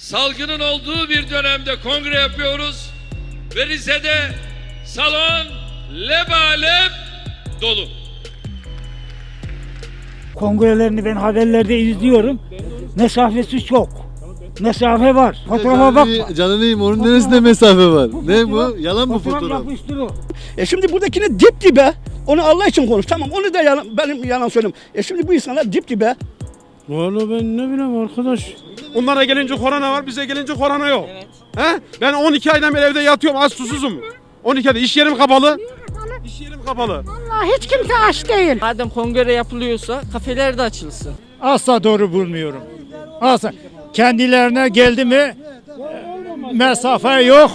salgının olduğu bir dönemde kongre yapıyoruz ve Rize'de salon lebalep dolu. Kongrelerini ben haberlerde izliyorum. Mesafesi çok. Mesafe var. Fotoğrafa bak. Yiyeyim onun neresinde mesafe var? Ne bu? Yalan mı Fotoğraf fotoğraf? yapıştır o. E şimdi buradakini dip dibe. Onu Allah için konuş. Tamam onu da yalan, benim yalan söyleyeyim. E şimdi bu insanlar dip dibe. Valla ben ne bileyim arkadaş. Onlara gelince korona var, bize gelince korona yok. He? Ben 12 aydan beri evde yatıyorum, az susuzum. 12 ayda iş yerim kapalı. İş yerim kapalı. Vallahi hiç kimse aç değil. Madem kongre yapılıyorsa kafeler de açılsın. Asla doğru bulmuyorum. Asla. Kendilerine geldi mi mesafe yok.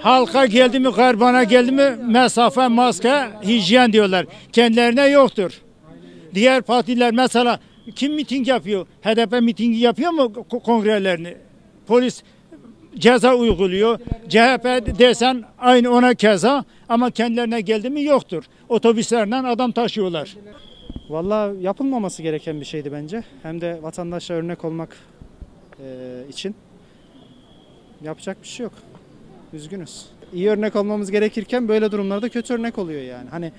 Halka geldi mi, garbana geldi mi mesafe, maske, hijyen diyorlar. Kendilerine yoktur. Diğer partiler mesela kim miting yapıyor? HDP mitingi yapıyor mu ko- kongrelerini? Polis ceza uyguluyor. CHP desen aynı ona keza ama kendilerine geldi mi yoktur. Otobüslerle adam taşıyorlar. Vallahi yapılmaması gereken bir şeydi bence. Hem de vatandaşa örnek olmak eee, için. Yapacak bir şey yok. Üzgünüz. İyi örnek olmamız gerekirken böyle durumlarda kötü örnek oluyor yani. Hani